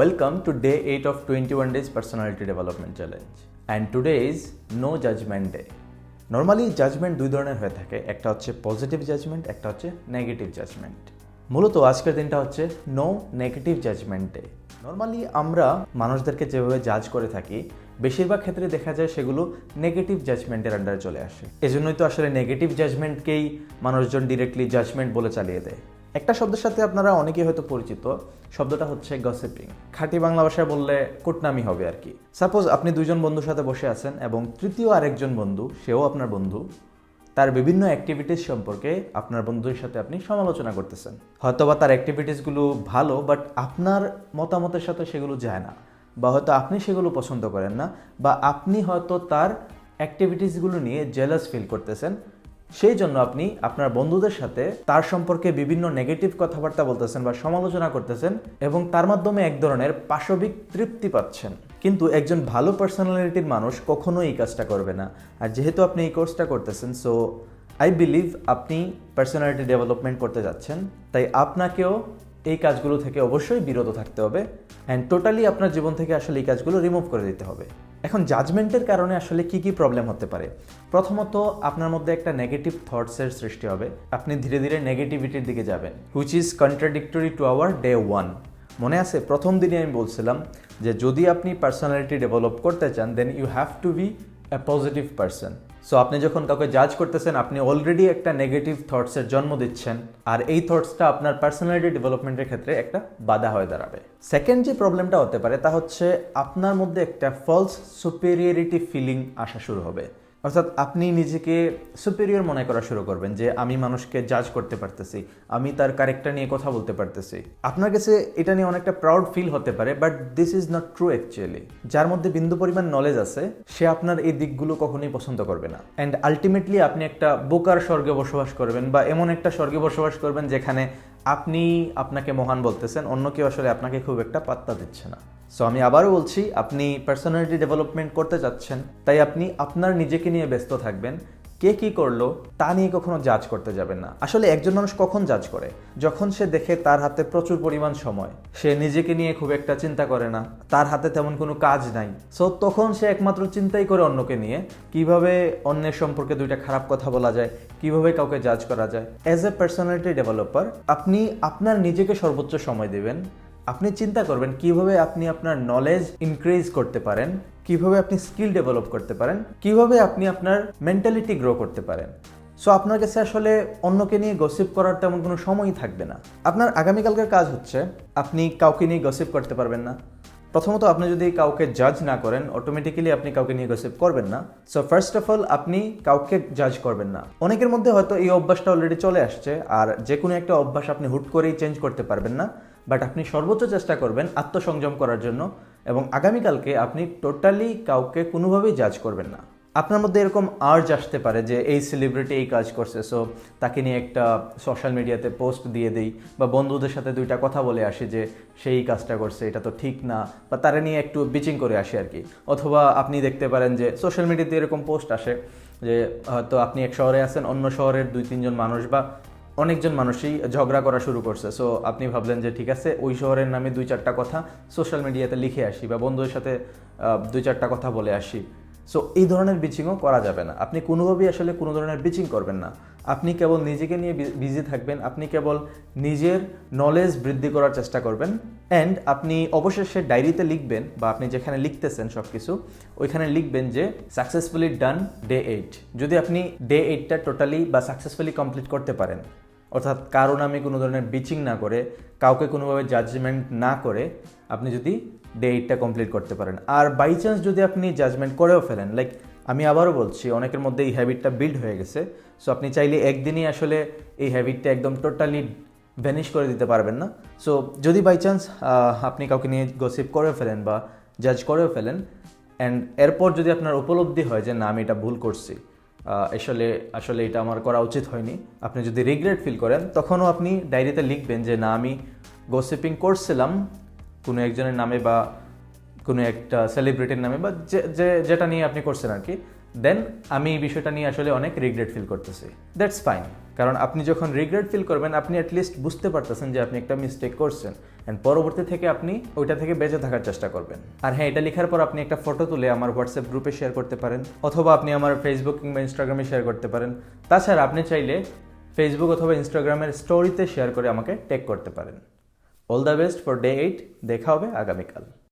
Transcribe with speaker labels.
Speaker 1: Welcome to day 8 of 21 days personality development challenge. And today is no judgment day. Normally judgment দুই ধরনের হয়ে থাকে। একটা হচ্ছে পজিটিভ জাজমেন্ট একটা হচ্ছে নেগেটিভ জাজমেন্ট মূলত আজকের দিনটা হচ্ছে নো নেগেটিভ জাজমেন্ট নর্মালি আমরা মানুষদেরকে যেভাবে জাজ করে থাকি, বেশিরভাগ ক্ষেত্রে দেখা যায় সেগুলো নেগেটিভ জাজমেন্টের আন্ডারে চলে আসে। এজন্যই তো আসলে নেগেটিভ জাজমেন্টকেই মানুষজন ডিরেক্টলি জাজমেন্ট বলে চালিয়ে দেয়। একটা শব্দের সাথে আপনারা অনেকেই হয়তো পরিচিত, শব্দটা হচ্ছে গসিপিং খাঁটি বাংলা ভাষায় বললে কুটনামি হবে আর কি। সাপোজ আপনি দুইজন বন্ধুর সাথে বসে আছেন এবং তৃতীয় আরেকজন বন্ধু, সেও আপনার বন্ধু, তার বিভিন্ন অ্যাক্টিভিটিস সম্পর্কে আপনার বন্ধুদের সাথে আপনি সমালোচনা করতেছেন। হয়তোবা তার অ্যাক্টিভিটিসগুলো ভালো বাট আপনার মতামতের সাথে সেগুলো যায় না। বা হয়তো আপনি সেগুলো পছন্দ করেন না, বা আপনি হয়তো তার অ্যাক্টিভিটিসগুলো নিয়ে জেলাস ফিল করতেছেন সেই জন্য আপনি আপনার বন্ধুদের সাথে তার সম্পর্কে বিভিন্ন নেগেটিভ কথাবার্তা বলতেছেন বা সমালোচনা করতেছেন এবং তার মাধ্যমে এক ধরনের পাশবিক তৃপ্তি পাচ্ছেন। কিন্তু একজন ভালো পার্সোনালিটির মানুষ কখনোই এই কাজটা করবে না। আর যেহেতু আপনি এই কোর্সটা করতেছেন সো আই বিলিভ আপনি পার্সোনালিটি ডেভেলপমেন্ট করতে যাচ্ছেন। তাই আপনাকেও এই কাজগুলো থেকে অবশ্যই বিরত থাকতে হবে। অ্যান্ড টোটালি আপনার জীবন থেকে আসলে এই কাজগুলো রিমুভ করে দিতে হবে। এখন জাজমেন্টের কারণে আসলে কি কি প্রবলেম হতে পারে? প্রথমত, আপনার মধ্যে একটা নেগেটিভ থটসের সৃষ্টি হবে। আপনি ধীরে ধীরে নেগেটিভিটির দিকে যাবেন which is contradictory to our day one মনে আছে? প্রথম দিনে আমি বলছিলাম যে যদি আপনি পার্সোনালিটি ডেভেলপ করতে চান then you have to be a positive person so আপনি যখন কাউকে জাজ করতেছেন, আপনি অলরেডি একটা নেগেটিভ থটসের জন্ম দিচ্ছেন, আর এই থটসটা আপনার পার্সোনালিটি ডেভেলপমেন্টের ক্ষেত্রে একটা বাধা হয়ে দাঁড়াবে। সেকেন্ড যে প্রবলেমটা হতে পারে, তা হচ্ছে আপনার মধ্যে একটা ফলস সুপেরিয়রিটি ফিলিং আসা শুরু হবে। অর্থাৎ আপনি নিজেকে সুপেরিয়র মনে করা শুরু করবেন যে আমি মানুষকে জাজ করতে পারতেছি, আমি তার ক্যারেক্টার নিয়ে কথা বলতে পারতেছি। আপনার কাছে এটা নিয়ে অনেকটা প্রাউড ফিল হতে পারে but this is not true actually যার মধ্যে বিন্দু পরিমাণ নলেজ আছে, সে আপনার এই দিকগুলো কখনোই পছন্দ করবে না। অ্যান্ড আলটিমেটলি আপনি একটা বোকার স্বর্গে বসবাস করবেন বা এমন একটা স্বর্গে বসবাস করবেন যেখানে আপনি আপনাকে মহান বলতেছেন, অন্য কেউ আসলে আপনাকে খুব একটা পাত্তা দিচ্ছে না। সো আমি আবারও বলছি, আপনি পার্সোনালিটি ডেভেলপমেন্ট করতে চাচ্ছেন, তাই আপনি আপনার নিজেকে নিয়ে ব্যস্ত থাকবেন। কে কি করল, তা নিয়ে কখনো জাজ করতে যাবেন না। আসলে একজন মানুষ কখন জাজ করে? যখন সে দেখে তার হাতে প্রচুর পরিমাণ সময়, সে নিজেকে নিয়ে খুব একটা চিন্তা করে না, তার হাতে তেমন কোনো কাজ নাই। সো তখন সে একমাত্র চিন্তাই করে অন্যকে নিয়ে, কীভাবে অন্যের সম্পর্কে দুইটা খারাপ কথা বলা যায়, কীভাবে কাউকে জাজ করা যায়। অ্যাজ এ পার্সোনালিটি ডেভেলপার আপনি আপনার নিজেকে সর্বোচ্চ সময় দেবেন আপনি চিন্তা করবেন কীভাবে আপনি আপনার নলেজ ইনক্রিজ করতে পারেন, কীভাবে আপনি স্কিল ডেভেলপ করতে পারেন, কীভাবে আপনি আপনার মেন্টালিটি গ্রো করতে পারেন। সো আপনার কাছে আসলে অন্যকে নিয়ে গসিপ করার তেমন কোনো সময়ই থাকবে না। আপনার আগামীকালকের কাজ হচ্ছে, আপনি কাউকে নিয়ে গসিপ করতে পারবেন না। প্রথমত আপনি যদি কাউকে জাজ না করেন অটোমেটিক্যালি আপনি কাউকে নিয়ে গসিপ করবেন না। সো ফার্স্ট অফ অল আপনি কাউকে জাজ করবেন না। অনেকের মধ্যে হয়তো এই অভ্যাসটা অলরেডি চলে আসছে, আর যে কোনো একটা অভ্যাস আপনি হুট করেই চেঞ্জ করতে পারবেন না। বাট আপনি সর্বোচ্চ চেষ্টা করবেন আত্মসংযম করার জন্য এবং আগামীকালকে আপনি টোটালি কাউকে কোনোভাবেই জাজ করবেন না। আপনার মধ্যে এরকম আর্জ আসতে পারে যে এই সেলিব্রিটি এই কাজ করছে সো তাকে নিয়ে একটা সোশ্যাল মিডিয়াতে পোস্ট দিয়ে দিই বা বন্ধুদের সাথে দুইটা কথা বলে আসি যে সেই কাজটা করছে, এটা তো ঠিক না, বা তারা নিয়ে একটু বিচিং করে আসি আর কি। অথবা আপনি দেখতে পারেন যে সোশ্যাল মিডিয়াতে এরকম পোস্ট আসে যে হয়তো আপনি এক শহরে আছেন, অন্য শহরের দুই তিনজন মানুষ বা অনেকজন মানুষই ঝগড়া করা শুরু করছে। সো আপনি ভাবলেন যে ঠিক আছে, ওই শহরের নামে দুই চারটা কথা সোশ্যাল মিডিয়াতে লিখে আসি বা বন্ধুদের সাথে দুই চারটা কথা বলে আসি। সো এই ধরনের বিচিংও করা যাবে না। আপনি কোনোভাবেই আসলে কোনো ধরনের বিচিং করবেন না। আপনি কেবল নিজেকে নিয়ে বিজি থাকবেন। আপনি কেবল নিজের নলেজ বৃদ্ধি করার চেষ্টা করবেন। অ্যান্ড আপনি অবশেষে ডায়েরিতে লিখবেন বা আপনি যেখানে লিখতেছেন সব কিছু ওইখানে লিখবেন যে সাকসেসফুলি ডান ডে এইট যদি আপনি ডে এইটটা টোটালি বা সাকসেসফুলি কমপ্লিট করতে পারেন, অর্থাৎ কারও নামে কোনো ধরনের বিচিং না করে, কাউকে কোনোভাবে জাজমেন্ট না করে, আপনি যদি ডে এইটটা কমপ্লিট করতে পারেন। আর বাই চান্স যদি আপনি জাজমেন্ট করেও ফেলেন লাইক আমি আবারও বলছি, অনেকের মধ্যে এই হ্যাবিটটা বিল্ড হয়ে গেছে। সো আপনি চাইলে একদিনই আসলে এই হ্যাবিটটা একদম টোটালি ভ্যানিশ করে দিতে পারবেন না। সো যদি বাই চান্স আপনি কাউকে নিয়ে গসিপ করে ফেলেন বা জাজ করেও ফেলেন অ্যান্ড এরপর যদি আপনার উপলব্ধি হয় যে না, আমি এটা ভুল করছি আসলে আসলে এটা আমার করা উচিত হয়নি, আপনি যদি রিগ্রেট ফিল করেন, তখনও আপনি ডায়েরিতে লিখবেন যে না, আমি গসিপিং করছিলাম কোনো একজনের নামে বা কোনো একটা সেলিব্রিটির নামে বা যে যেটা নিয়ে আপনি করছেন আর কি দেন আমি এই বিষয়টা নিয়ে আসলে অনেক রিগ্রেট ফিল করতেছি। দ্যাটস ফাইন কারণ আপনি যখন রিগ্রেট ফিল করবেন, আপনি অ্যাটলিস্ট বুঝতে পারতেছেন যে আপনি একটা মিস্টেক করছেন অ্যান্ড পরবর্তী থেকে আপনি ওইটা থেকে বেঁচে থাকার চেষ্টা করবেন। আর হ্যাঁ এটা লেখার পর আপনি একটা ফটো তুলে আমার হোয়াটসঅ্যাপ গ্রুপে শেয়ার করতে পারেন অথবা আপনি আমার ফেসবুক কিংবা ইনস্টাগ্রামে শেয়ার করতে পারেন। তাছাড়া আপনি চাইলে ফেসবুক অথবা ইনস্টাগ্রামের স্টোরিতে শেয়ার করে আমাকে টেক করতে পারেন। All the best for day eight দেখা হবে আগামীকাল।